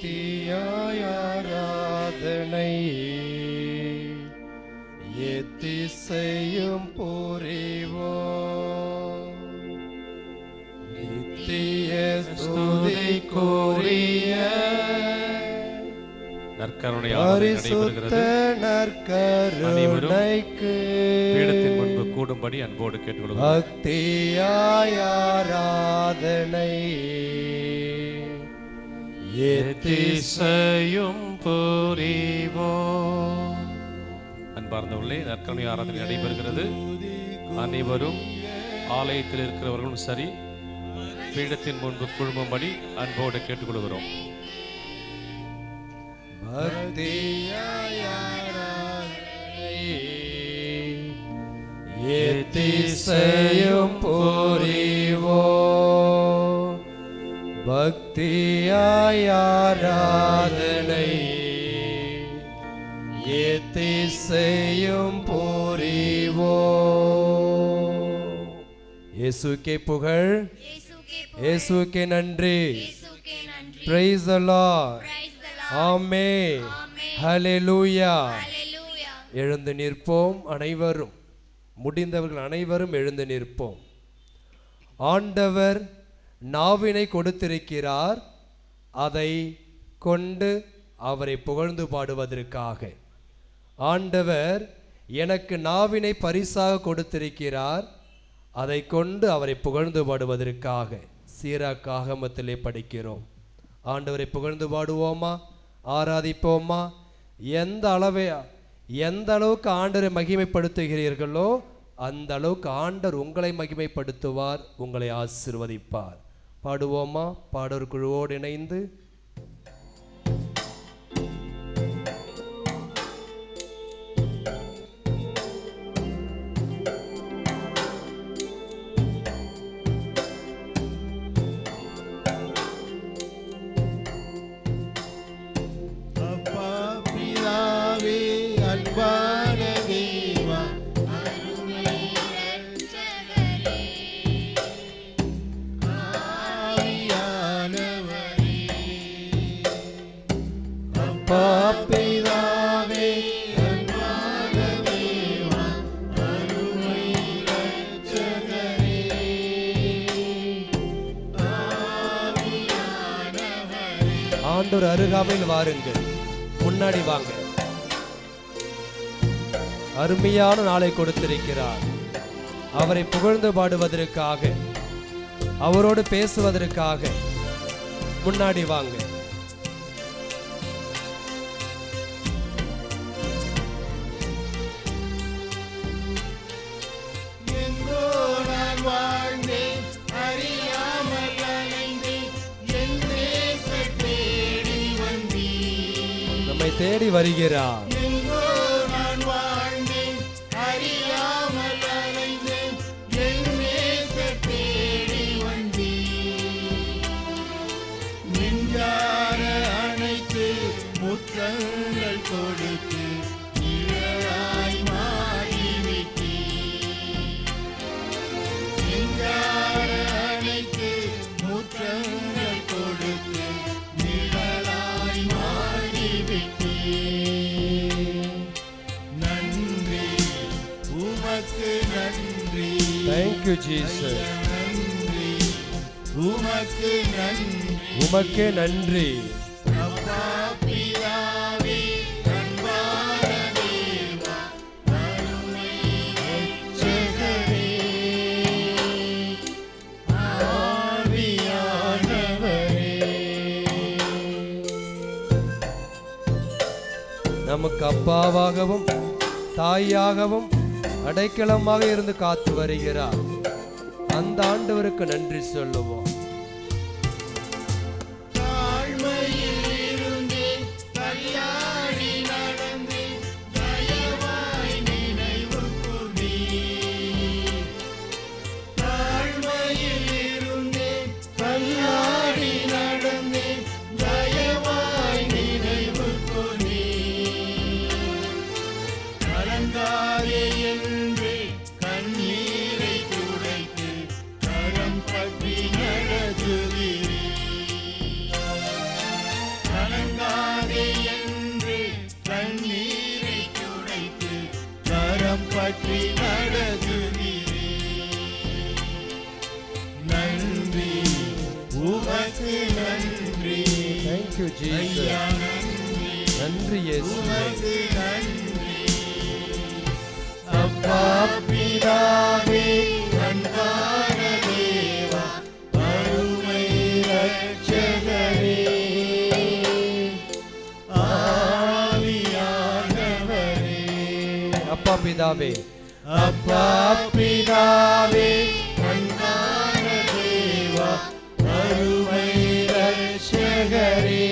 பக்தியாய் ஆராதனை எத்திசையும் புரிவோம் நித்திய ஸ்துதிக்குரிய நற்கருணை ஆராதனை பரிசுத்த நற்கருணைக்கு. பீடத்தின் முன்பு கூடும்படி அன்போடு கேட்டுக்கொள்கிறோம். பக்தியாய் ஆராதனை எத்திசையும் புரிவோம் அன்பார்ந்தவர்களே நற்கருணை ஆராதனை நடைபெறுகிறது. அனைவரும் ஆலயத்தில் இருக்கிறவர்களும் சரி பீடத்தின் முன்பு குழுமும்படி அன்போடு கேட்டுக்கொள்கிறோம். எத்திசையும் புரிவோம் பக்தியாய் ஏத்தி செய்யும் புரிவோ. இயேசுக்கே புகழ். இயேசுக்கே நன்றி. பிரைஸ் ஆமே ஹலெலூயா எழுந்து நிற்போம் அனைவரும். முடிந்தவர்கள் அனைவரும் எழுந்து நிற்போம். ஆண்டவர் நாவினை கொடுத்திருக்கிறார் அதை கொண்டு அவரை புகழ்ந்து பாடுவதற்காக. ஆண்டவர் எனக்கு நாவினை பரிசாக கொடுத்திருக்கிறார் அதை கொண்டு அவரை புகழ்ந்து பாடுவதற்காக. சீராக் ஆகமத்திலே படிக்கிறோம். ஆண்டவரை புகழ்ந்து பாடுவோமா? ஆராதிப்போமா? எந்த அளவை எந்த அளவுக்கு ஆண்டவரை மகிமைப்படுத்துகிறீர்களோ அந்த அளவுக்கு ஆண்டவர் உங்களை மகிமைப்படுத்துவார் உங்களை ஆசிர்வதிப்பார். பாடுவோமா? பாடற்குழுவோடு இணைந்து ஆண்டவர் வாருங்கள். முன்னாடி வாங்க. அருமையான நாளை கொடுத்திருக்கிறார். அவரை புகழ்ந்து பாடுவதற்காக அவரோடு பேசுவதற்காக முன்னாடி வாங்க. தேடி வருகிறார். தேங்க்யூ ஜீசஸ் உமக்கு நன்றி. உமக்கே நன்றி. நமக்கு அப்பாவாகவும் தாயாகவும் அடைக்கலமாக இருந்து காத்து வருகிறார். அந்த ஆண்டவருக்கு நன்றி சொல்லுவோம். தேங்க்யூ ஜீசஸ் நன்றி இயேசுவே அப்பா பிதாவே அன்பான தேவா அருமை ரட்சகரே ஆவியானவரே. அப்பா பிதாவே. அப்பா பிதாவே அன்பான ரட்சகரே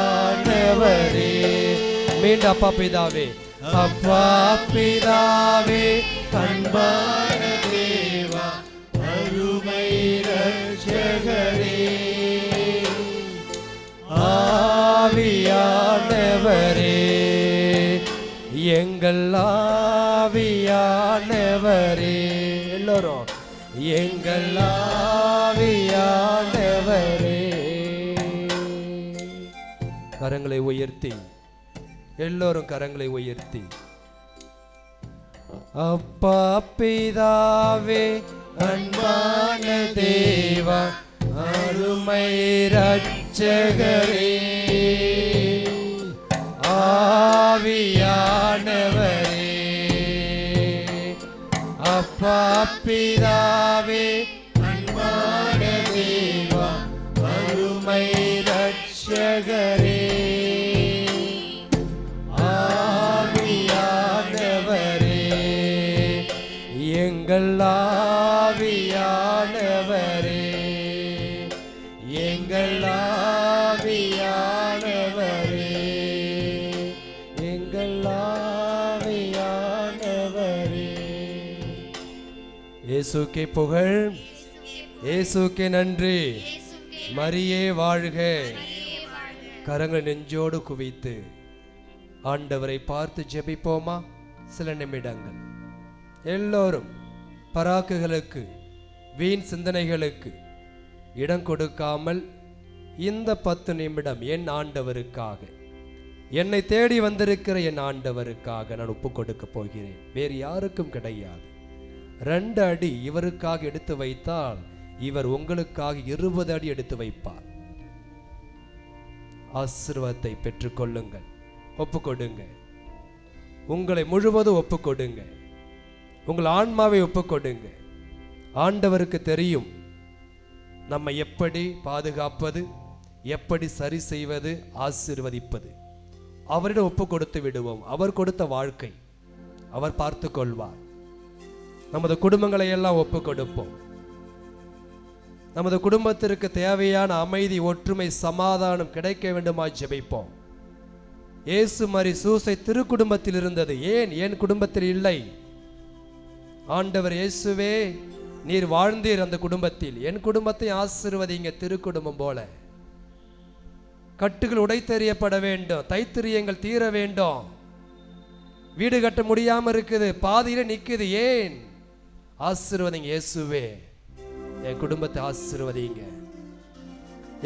ஆவியானவரே. மீண்டும் அப்பா பிதாவே. அப்பா பிதாவே அன்பான தேவா அருமை ரட்சகரே ஆவியானவரே எங்கள் ஆவியானவரே. எல்லோரும் எங்கள் ஆவியானவரே கரங்களை உயர்த்தி. எல்லோரும் கரங்களை உயர்த்தி. அப்பா பிதாவே அன்பான தேவா அருமை ரட்சகரே ஆவியானவரே. அப்பா பிதாவே இயேசுக்கே புகழ். இயேசுக்கே நன்றி. மரியே வாழ்க. கரங்கள் நெஞ்சோடு குவித்து ஆண்டவரை பார்த்து ஜெபிப்போமா? சில நிமிடங்கள். எல்லோரும் பராக்குகளுக்கு வீண் சிந்தனைகளுக்கு இடம் கொடுக்காமல் இந்த பத்து நிமிடம் என் ஆண்டவருக்காக என்னை தேடி வந்திருக்கிற என் ஆண்டவருக்காக நான் ஒப்பு கொடுக்க போகிறேன். வேறு யாருக்கும் கிடையாது. ரெண்டு அடி இவருக்காக எடுத்து வைத்தால் இவர் உங்களுக்காக இருபது அடி எடுத்து வைப்பார். ஆசிர்வாதத்தை பெற்றுக்கொள்ளுங்கள். ஒப்பு கொடுங்க உங்களை முழுவதும் ஒப்பு கொடுங்க உங்கள் ஆன்மாவை ஒப்பு கொடுங்க ஆண்டவருக்கு தெரியும் நம்ம எப்படி பாதுகாப்பது எப்படி சரி செய்வது ஆசீர்வதிப்பது. அவரிடம் ஒப்பு கொடுத்து விடுவோம். அவர் கொடுத்த வாழ்க்கை. அவர் பார்த்து கொள்வார் நமது குடும்பங்களை எல்லாம் ஒப்பு கொடுப்போம் நமது குடும்பத்திற்கு தேவையான அமைதி ஒற்றுமை சமாதானம் கிடைக்க வேண்டுமா ஜெபிப்போம். இயேசு மரி சூசை திருக்குடும்பத்தில் இருந்தது. ஏன்? என் குடும்பத்தில் இல்லை? ஆண்டவர் இயேசுவே நீர் வாழ்ந்தீர் அந்த குடும்பத்தில். என் குடும்பத்தை ஆசீர்வதிங்க திருக்குடும்பம் போல. கட்டுகள் உடைத்தெறியப்பட வேண்டும். தைத்திரியங்கள் தீர வேண்டும். வீடு கட்ட முடியாமல் இருக்குது. பாதியில் நிற்குது ஏன்? ஆசீர்வதிங்க இயேசுவே. என் குடும்பத்தை ஆசீர்வதிங்க.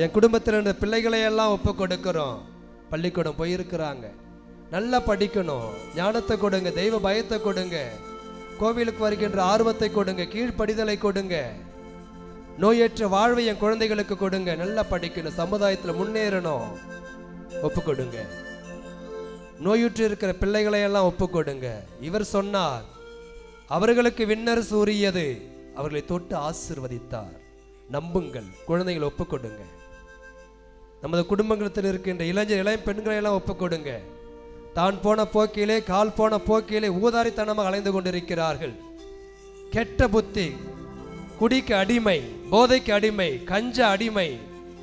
என் குடும்பத்தில் இருந்த பிள்ளைகளை எல்லாம் ஒப்பு கொடுக்கிறோம். பள்ளிக்கூடம் போயிருக்கிறாங்க. நல்லா படிக்கணும். ஞானத்தை கொடுங்க தெய்வ பயத்தை கொடுங்க. கோவிலுக்கு வருகின்ற ஆர்வத்தை கொடுங்க கீழ்ப்படிதலை கொடுங்க. நோயற்ற வாழ்வை என் குழந்தைகளுக்கு கொடுங்க. நல்லா படிக்கணும் சமுதாயத்தில் முன்னேறணும். ஒப்பு கொடுங்க. நோயுற்று இருக்கிற பிள்ளைகளை எல்லாம் ஒப்பு கொடுங்க. இவர் சொன்னார் அவர்களுக்கு விண்ணர் சூரியது அவர்களை தொட்டு ஆசீர்வதித்தார். நம்புங்கள் குழந்தைகளை ஒப்புக்கொடுங்க. நமது குடும்பத்தில் இருக்கின்ற இளைஞர் இளைய பெண்களை எல்லாம் ஒப்புக்கொடுங்க. தான் போன போக்கிலே கால் போன போக்கிலே ஊதாரித்தனமாக அலைந்து கொண்டிருக்கிறார்கள். கெட்ட புத்தி குடிக்கு அடிமை போதைக்கு அடிமை கஞ்ச அடிமை.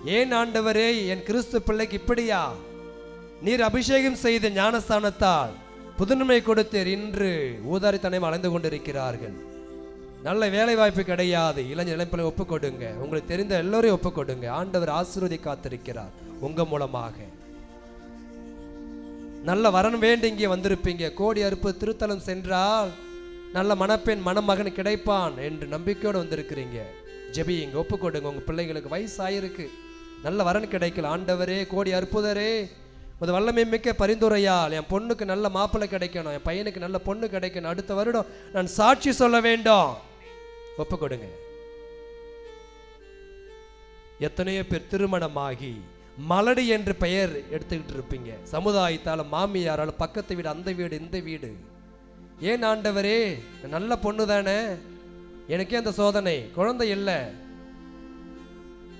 ஏன் ஆண்டவரே என் கிறிஸ்து பிள்ளைக்கு இப்படியா? நீர் அபிஷேகம் செய்த ஞானஸ்தானத்தால். புதுநன்மை கொடுத்தீர் இன்று ஊதாரித்தனம் அலைந்து கொண்டிருக்கிறார்கள். நல்ல வேலை வாய்ப்பு கிடையாது. இளைஞர் இளைப்பிள்ளை ஒப்பு கொடுங்க உங்களுக்கு தெரிந்த எல்லோரையும் ஒப்பு கொடுங்க ஆண்டவர் ஆசீர்வதி காத்திருக்கிறார் உங்க மூலமாக. நல்ல வரன் வேண்டி இங்கே வந்திருப்பீங்க. கோடி அறுப்பு திருத்தலம் சென்றால் நல்ல மணப்பெண் மணமகன் கிடைப்பான் என்று நம்பிக்கையோடு வந்திருக்கிறீங்க. ஜெபிங்க ஒப்பு கொடுங்க உங்க பிள்ளைங்களுக்கு வயசு ஆயிருக்கு நல்ல வரன் கிடைக்கல. ஆண்டவரே கோடி அற்புதரே. அது வல்லமை மிக்க பரிந்துரையால் என் பொண்ணுக்கு நல்ல மாப்பிள்ளை கிடைக்கணும் என் பையனுக்கு நல்ல பொண்ணு கிடைக்கணும். அடுத்த வருடம் நான் சாட்சி சொல்ல வேண்டும். ஒப்பு கொடுங்க எத்தனையோ பேர் திருமணமாகி மலடி என்று பெயர் எடுத்துக்கிட்டு இருப்பீங்க. சமுதாயத்தால் மாமியாரால் பக்கத்து வீடு அந்த வீடு இந்த வீடு. ஏன் ஆண்டவரே நல்ல பொண்ணு தானே? எனக்கே அந்த சோதனை குழந்தை இல்லை.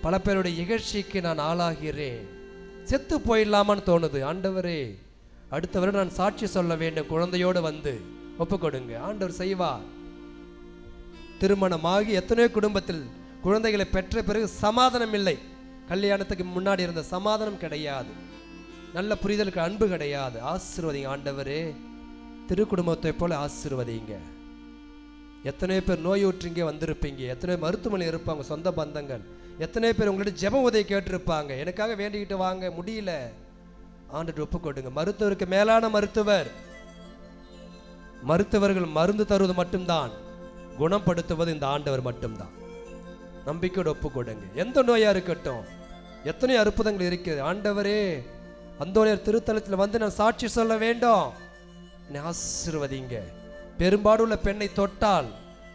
பல பேருடைய இகழ்ச்சிக்கு நான் ஆளாகிறேன். செத்து போயிடலாமான்னு தோணுது. ஆண்டவரே அடுத்தவரை நான் சாட்சி சொல்ல வேண்டும். குழந்தையோடு வந்து ஒப்பு கொடுங்க ஆண்டவர் செய்வார். திருமணமாகி எத்தனையோ குடும்பத்தில் குழந்தைகளை பெற்ற பிறகு சமாதானம் இல்லை. கல்யாணத்துக்கு முன்னாடி இருந்த சமாதானம் கிடையாது. நல்ல புரிதலுக்கு அன்பு கிடையாது. ஆசீர்வதிங்க ஆண்டவரே. திருக்குடும்பத்தை போல ஆசீர்வதிங்க. எத்தனையோ பேர் நோயுற்றிங்க வந்திருப்பீங்க. எத்தனையோ மருத்துவமனை இருப்பாங்க. சொந்த பந்தங்கள். எத்தனை பேர் உங்கள்கிட்ட ஜெப உதவி கேட்டிருப்பாங்க? எனக்காக வேண்டிக்கிட்டு வாங்க முடியல. ஆண்டு ஒப்பு கொடுங்க. மருத்துவருக்கு மேலான மருத்துவர். மருத்துவர்கள் மருந்து தருவது மட்டும்தான். குணப்படுத்துவது இந்த ஆண்டவர் மட்டும்தான். நம்பிக்கையோடு ஒப்பு கொடுங்க. எந்த நோயாக இருக்கட்டும். எத்தனை அற்புதங்கள் இருக்குது ஆண்டவரே அந்தோனியர் திருத்தலத்தில் வந்து நான் சாட்சி சொல்ல வேண்டும். என்னை ஆசீர்வதிங்க. பெரும்பாடுள்ள பெண்ணை தொட்டால்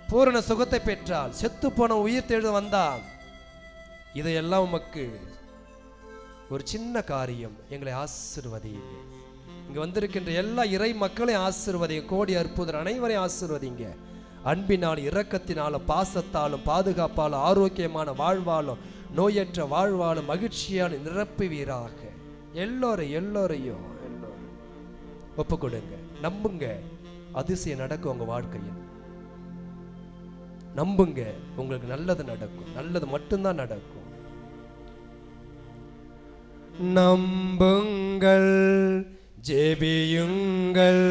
பூரண சுகத்தை பெற்றால் செத்து போன உயிர் தேடு வந்தால் இதையெல்லாம் உமக்கு ஒரு சின்ன காரியம். எங்களை ஆசீர்வதிங்க இங்க வந்திருக்கின்ற எல்லா இறை மக்களையும் ஆசீர்வதிங்க கோடி அற்புதர் அனைவரையும் ஆசீர்வதிங்க அன்பினால் இரக்கத்தினாலும் பாசத்தாலும் பாதுகாப்பாலும் ஆரோக்கியமான வாழ்வாலும் நோயற்ற வாழ்வாலும் மகிழ்ச்சியாலும் நிரப்புவீராக. எல்லோரும் எல்லோரையும் எல்லோரும் ஒப்பு கொடுங்க நம்புங்க. அதிசயம் நடக்கும் உங்க வாழ்க்கையில். நம்புங்க. உங்களுக்கு நல்லது நடக்கும். நல்லது மட்டும்தான் நடக்கும். நம்புங்கள் ஜெபியுங்கள்.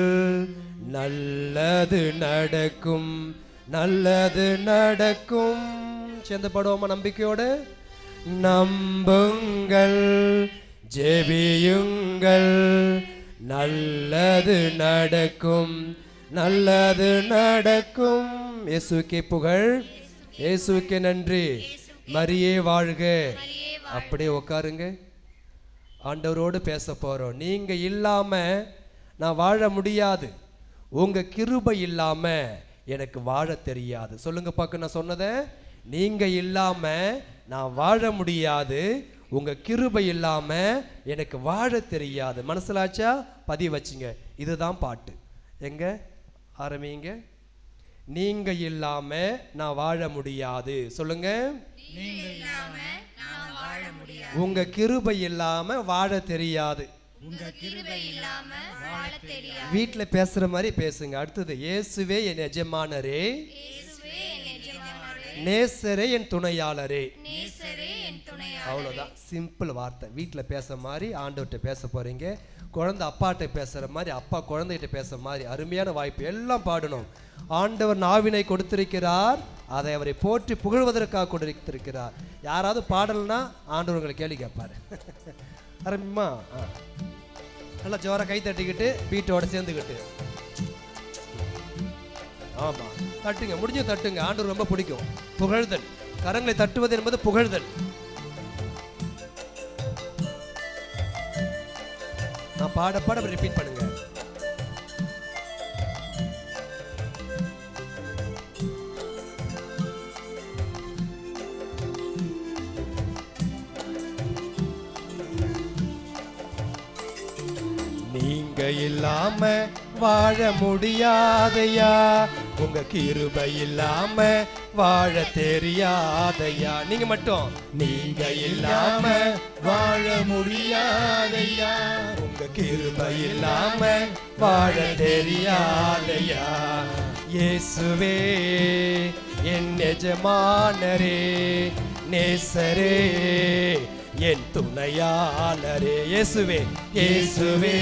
நல்லது நடக்கும் நல்லது நடக்கும். சேர்ந்து பாடுவோமா நம்பிக்கையோடு? நம்புங்கள் ஜெபியுங்கள். நல்லது நடக்கும் நல்லது நடக்கும். இயேசுக்கே புகழ் இயேசுக்கே நன்றி. மரியே வாழ்க. அப்படியே உட்காருங்க ஆண்டவரோடு பேச போகிறோம் நீங்கள் இல்லாமல் நான் வாழ முடியாது. உங்கள் கிருபை இல்லாமல் எனக்கு வாழ தெரியாது. சொல்லுங்கள் பார்க்க நான் சொன்னதை. நீங்கள் இல்லாமல் நான் வாழ முடியாது. உங்கள் கிருபை இல்லாமல் எனக்கு வாழ தெரியாது. மனசிலாச்சா? பதிவு வச்சுங்க. இதுதான் பாட்டு. எங்க? ஆரம்பிங்க நீங்கள் இல்லாமல் நான் வாழ முடியாது. சொல்லுங்க. உங்க கிருபை இல்லாம வாழ தெரியாது. வீட்ல பேசுற மாதிரி பேசுங்க. அடுத்தது இயேசுவே என் எஜமானரே. நேசரே என் துணையாளரே. அவ்வளோதான் சிம்பிள் வார்த்தை. வீட்டில் பேச மாதிரி ஆண்டவர்கிட்ட பேச போறீங்க. குழந்தை அப்பாட்ட பேசுற மாதிரி அப்பா குழந்தைகிட்ட பேச மாதிரி அருமையான வாய்ப்பு. எல்லாம் பாடணும். ஆண்டவர் நாவினை கொடுத்திருக்கிறார். அதை அவரை போற்றி புகழ்வதற்காக கொடுத்திருக்கிறார் யாராவது பாடல்னா ஆண்டவர்களை கேள்வி கேட்பாரு. ஆரம்பிமா நல்லா ஜோர கை தட்டிக்கிட்டு பீட்டோட சேர்ந்துக்கிட்டு. ஆமா தட்டுங்க முடிஞ்ச தட்டுங்க. ஆண்டவர் ரொம்ப பிடிக்கும். புகழ்தல். கரங்களை தட்டுவது என்பது புகழ்தல். நான் பாட பாட ரிப்பீட் பண்ணுங்க. இல்லாம வாழ முடியாதையா? உங்க கிருபை இல்லாம வாழ தெரியாதையா? நீங்க மட்டும். நீங்க இல்லாம வாழ முடியாதையா? உங்க கிருபை இல்லாம வாழ தெரியாதையா? இயேசுவே என் எஜமானரே நேசரே என் துணையாளரே இயேசுவே இயேசுவே.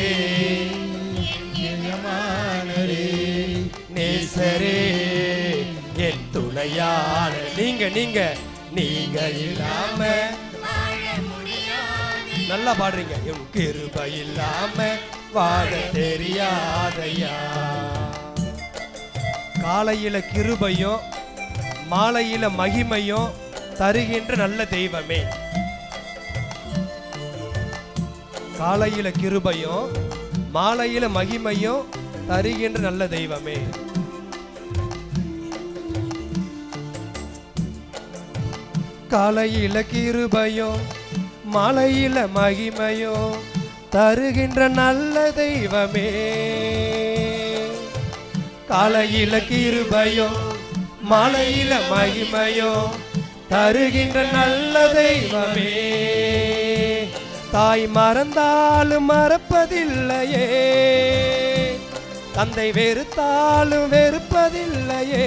நேசரே. என் துணையாள நீங்க நீங்க நீங்க இல்லாம. நல்லா பாடுறீங்க. என் கிருப இல்லாம வாழ தெரியாதையா? காலையில கிருபையும் மாலையில மகிமையும் தருகின்ற நல்ல தெய்வமே. காலையில் கிருபையும் மாலையில மகிமையும் தருகின்ற நல்ல தெய்வமே. காலையில் கிருபையும் மாலையில் மகிமையும் தருகின்ற நல்ல தெய்வமே. காலையில் கிருபையும் மாலையில் மகிமையும் தருகின்ற நல்ல தெய்வமே. தாய் மறந்தாலும் மறப்பதில்லையே. தந்தை வெறுத்தாலும் வெறுப்பதில்லையே.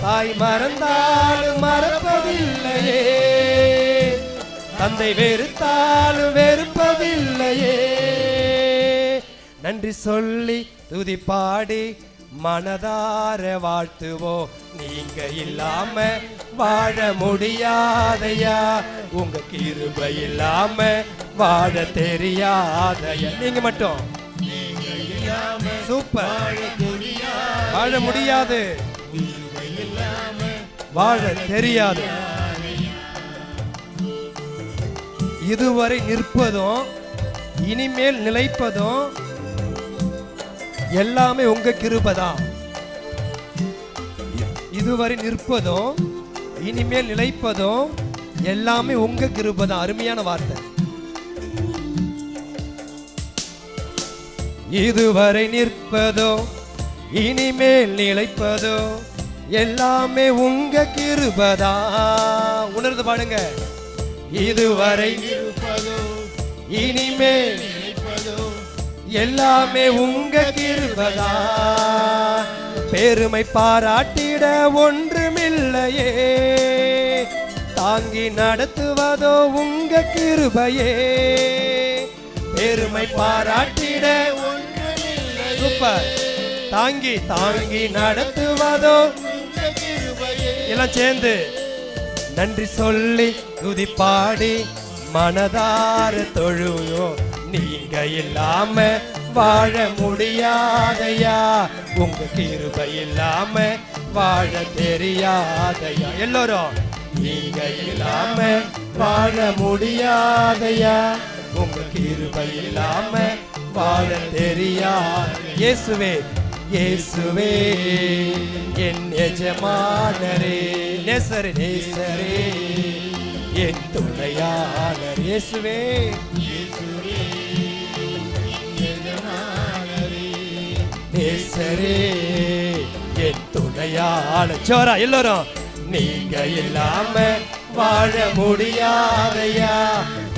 தாய் மறந்தாலும் மறப்பதில்லையே. தந்தை வெறுத்தாலும் வெறுப்பதில்லையே. நன்றி சொல்லி துதி பாடி மனதார வாழ்த்துவோ. நீங்க இல்லாம வாழ முடியாதையா? உங்க கிருப இல்லாம வாழ தெரியாதையா? நீங்க மட்டும். சூப்பர். வாழ முடியாது. வாழ தெரியாது. இதுவரை நிற்பதும் இனிமேல் நிலைப்பதும் எல்லாமே உங்க கிருபதான் இதுவரை நிற்பதும் இனிமேல் நிலைப்பதும் எல்லாமே உங்க கிருபதான் அருமையான வார்த்தை. இதுவரை நிற்பதோ இனிமேல் நிலைப்பதோ எல்லாமே உங்க கிருபதா. உணர்ந்து பாடுங்க. இதுவரை இருப்பதோ இனிமேல் எல்லாமே உங்க கிருபதா பெருமை பாராட்டிட ஒன்றுமில்லையே. தாங்கி நடத்துவதோ உங்க கிருபையே. பெருமை பாராட்டிட சூப்பர். தாங்கி தாங்கி நடத்துவதோ எல்லாம் சேர்ந்து நன்றி சொல்லி துதிப்பாடி மனதார தொழுவோம். நீங்க இல்லாம வாழ முடியாதையா? உங்க கிருபை இல்லாம வாழ தெரியாதையா? எல்லோரும் நீங்க இல்லாம வாழ முடியாதையா? உங்க கிருபை இல்லாம வாழ தெரியாது இயேசுவே இயேசுவே என் எஜமானரே நேசரே நேசரே என் துணையாளர் இயேசுவே. நேசரே என் துணையாளர் சோரா எல்லோரும் நீங்க இல்லாம வாழ முடியாதையா?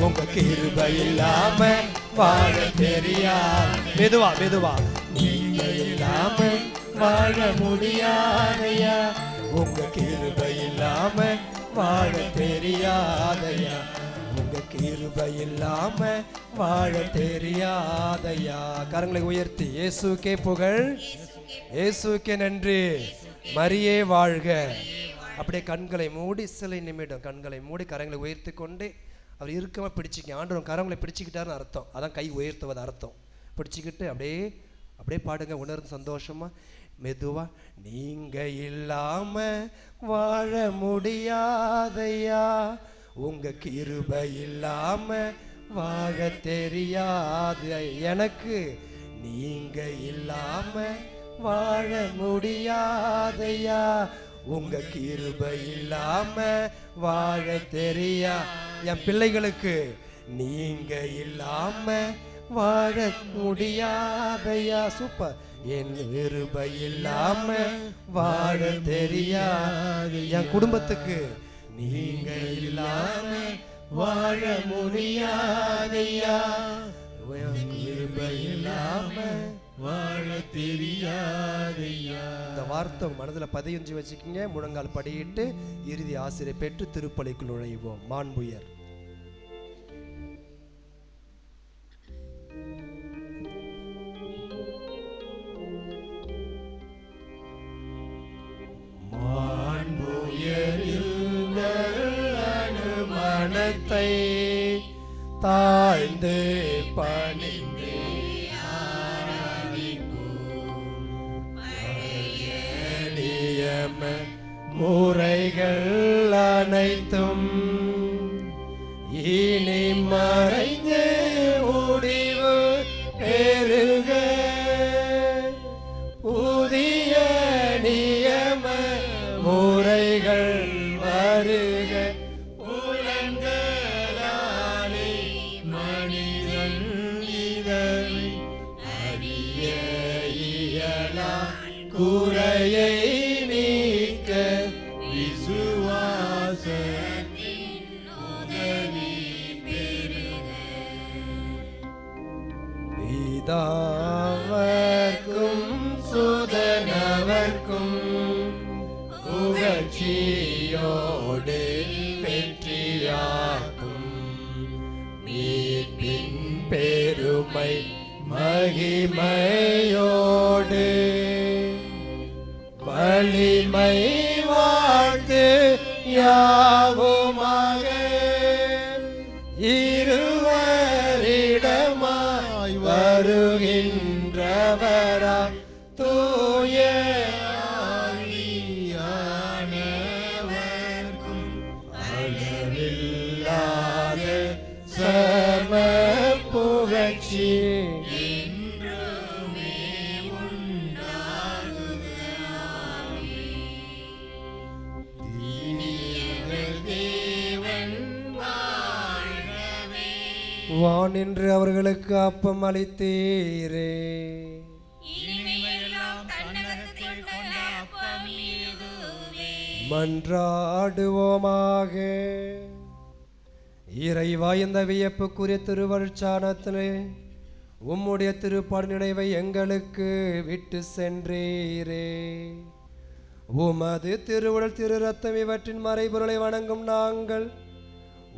உங்க கிருப இல்லாம வாழ தெரியா? மெதுவா மெதுவா. நீங்க இல்லாம வாழ முடியாதையா? உங்க கிருப இல்லாம வாழ தெரியாதையா? உங்க கிருபை இல்லாம வாழ தெரியாதையா? கரங்களை உயர்த்தி இயேசுக்கே புகழ். இயேசுக்கே நன்றி. மரியே வாழ்க. அப்படியே கண்களை மூடி சில நிமிடம் கண்களை மூடி கரங்களை உயர்த்தி கொண்டு அவர் இருக்கமா பிடிச்சிக்க ஆண்டவன் கரங்களை பிடிச்சிக்கிட்டாருன்னு அர்த்தம். அதான் கை உயர்த்துவது அர்த்தம். பிடிச்சிக்கிட்டு அப்படியே அப்படியே பாடுங்க உணர்ந்து சந்தோஷமா மெதுவா நீங்க இல்லாம வாழ முடியாதையா? உங்க கிருபை இல்லாம வாழ தெரியாது. எனக்கு நீங்க இல்லாம வாழ முடியாதையா? உங்க கிருபை இல்லாம வாழ தெரியா? என் பிள்ளைகளுக்கு நீங்க இல்லாம வாழ முடியாதையா? சூப்பர். என் விருப இல்லாம வாழ தெரியாது. என் குடும்பத்துக்கு நீங்க இல்லாம வாழ முடியாதையா? கிருபை இல்லாம வாழ தெரியாதையா? இந்த வார்த்தை மனதில் பதியஞ்சு வச்சுக்கிங்க. முழங்கால் படியிட்டு இறுதி ஆசிரியர் பெற்று திருப்பலிக்குள் நுழைவோம். மாண்புயர். Yeah. மகிமையோடு வலிமை வாழ்த்து யாவுமாக வானின்று அவர்களுக்கு அப்பம் அளித்தீரே. மன்றாடுவோமாக. இறைவா இந்த வியப்புக்குரிய திருவருட்சானத்திலே உம்முடைய திருப்பாடு நினைவை எங்களுக்கு விட்டு சென்றீரே. உமது திருவுடல் திரு ரத்தம் இவற்றின் மறைபொருளை வணங்கும் நாங்கள்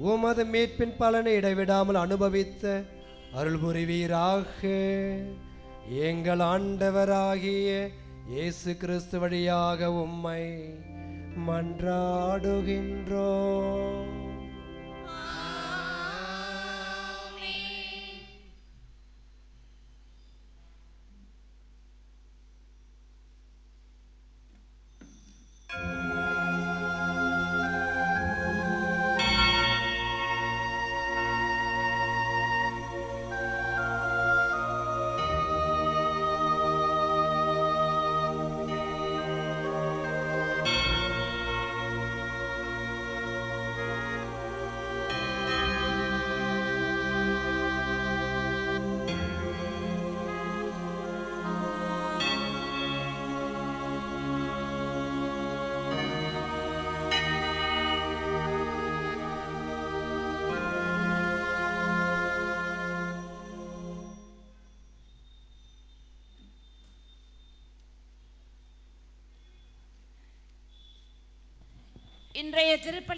உமது மீட்பின் பலனை இடைவிடாமல் அனுபவித்த அருள் புரிவீராக எங்கள் ஆண்டவராகிய இயேசு கிறிஸ்து வழியாக உம்மை மன்றாடுகின்றோம் இன்றைய திருப்பலி